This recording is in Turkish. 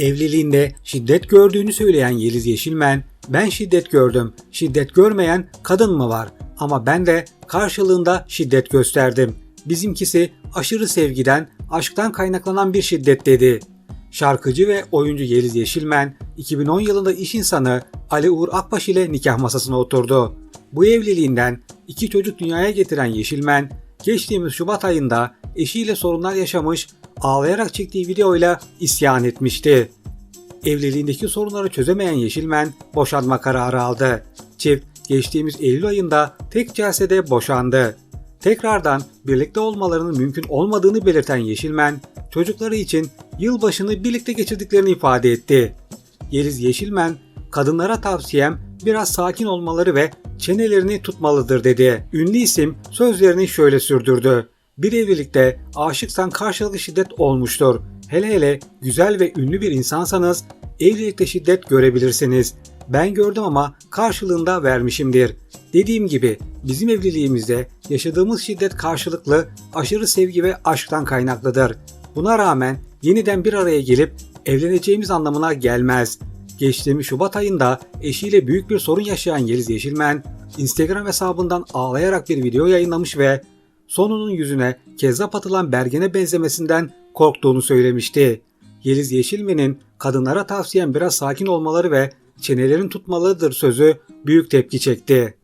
Evliliğinde şiddet gördüğünü söyleyen Yeliz Yeşilmen, ben şiddet gördüm, şiddet görmeyen kadın mı var? Ama ben de karşılığında şiddet gösterdim. Bizimkisi aşırı sevgiden, aşktan kaynaklanan bir şiddet dedi. Şarkıcı ve oyuncu Yeliz Yeşilmen, 2010 yılında iş insanı Ali Uğur Akbaş ile nikah masasına oturdu. Bu evliliğinden iki çocuk dünyaya getiren Yeşilmen, geçtiğimiz Şubat ayında eşiyle sorunlar yaşamış, ağlayarak çektiği videoyla isyan etmişti. Evliliğindeki sorunları çözemeyen Yeşilmen boşanma kararı aldı. Çift geçtiğimiz Eylül ayında tek celsede boşandı. Tekrardan birlikte olmalarının mümkün olmadığını belirten Yeşilmen, çocukları için yılbaşını birlikte geçirdiklerini ifade etti. Yeliz Yeşilmen, kadınlara tavsiyem biraz sakin olmaları ve çenelerini tutmalıdır dedi. Ünlü isim sözlerini şöyle sürdürdü. Bir evlilikte aşıksan karşılıklı şiddet olmuştur. Hele hele güzel ve ünlü bir insansanız evlilikte şiddet görebilirsiniz. Ben gördüm ama karşılığında vermişimdir. Dediğim gibi bizim evliliğimizde yaşadığımız şiddet karşılıklı aşırı sevgi ve aşktan kaynaklıdır. Buna rağmen yeniden bir araya gelip evleneceğimiz anlamına gelmez. Geçtiğimiz Şubat ayında eşiyle büyük bir sorun yaşayan Yeliz Yeşilmen, Instagram hesabından ağlayarak bir video yayınlamış ve sonunun yüzüne kezzap atılan bergene benzemesinden korktuğunu söylemişti. Yeliz Yeşilmen'in kadınlara tavsiyen biraz sakin olmaları ve çenelerini tutmalıdır sözü büyük tepki çekti.